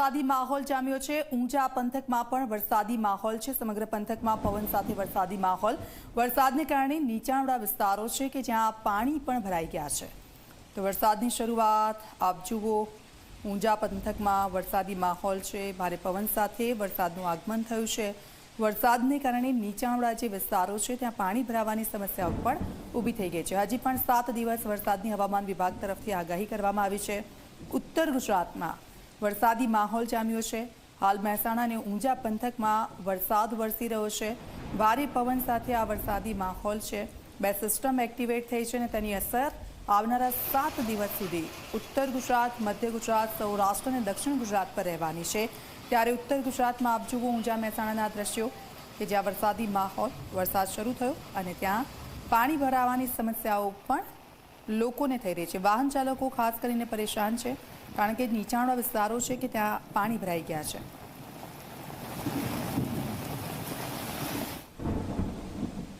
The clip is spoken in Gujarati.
વરસાદી માહોલ જામ્યો છે. ઊંઝા પંથકમાં પણ વરસાદી માહોલ છે. સમગ્ર પંથકમાં પવન સાથે વરસાદી માહોલ. વરસાદને કારણે નીચાણવાળા વિસ્તારો છે કે જ્યાં પાણી પણ ભરાઈ ગયા છે. તો વરસાદની શરૂઆત આપ જુઓ. ઊંઝા પંથકમાં વરસાદી માહોલ છે. ભારે પવન સાથે વરસાદનું આગમન થયું છે. વરસાદને કારણે નીચાણવાળા જે વિસ્તારો છે, ત્યાં પાણી ભરાવાની સમસ્યાઓ પણ ઊભી થઈ ગઈ છે. હજી પણ સાત દિવસ વરસાદની હવામાન વિભાગ તરફથી આગાહી કરવામાં આવી છે. ઉત્તર ગુજરાતમાં વરસાદી માહોલ જામ્યો છે. હાલ મહેસાણા અને ઊંઝા પંથકમાં વરસાદ વરસી રહ્યો છે. ભારે પવન સાથે આ વરસાદી માહોલ છે. બે સિસ્ટમ એક્ટિવેટ થઈ છે અને તેની અસર આવનારા સાત દિવસ સુધી ઉત્તર ગુજરાત, મધ્ય ગુજરાત, સૌરાષ્ટ્ર અને દક્ષિણ ગુજરાત પર રહેવાની છે. ત્યારે ઉત્તર ગુજરાતમાં આપ જુઓ ઊંઝા મહેસાણાના દ્રશ્યો કે જ્યાં વરસાદી માહોલ, વરસાદ શરૂ થયો અને ત્યાં પાણી ભરાવાની સમસ્યાઓ પણ લોકોને થઈ રહી છે. વાહન ચાલકો ખાસ કરીને પરેશાન છે. કારણ કે નીચાણવાળા વિસ્તારો છે કે ત્યાં પાણી ભરાઈ ગયા છે.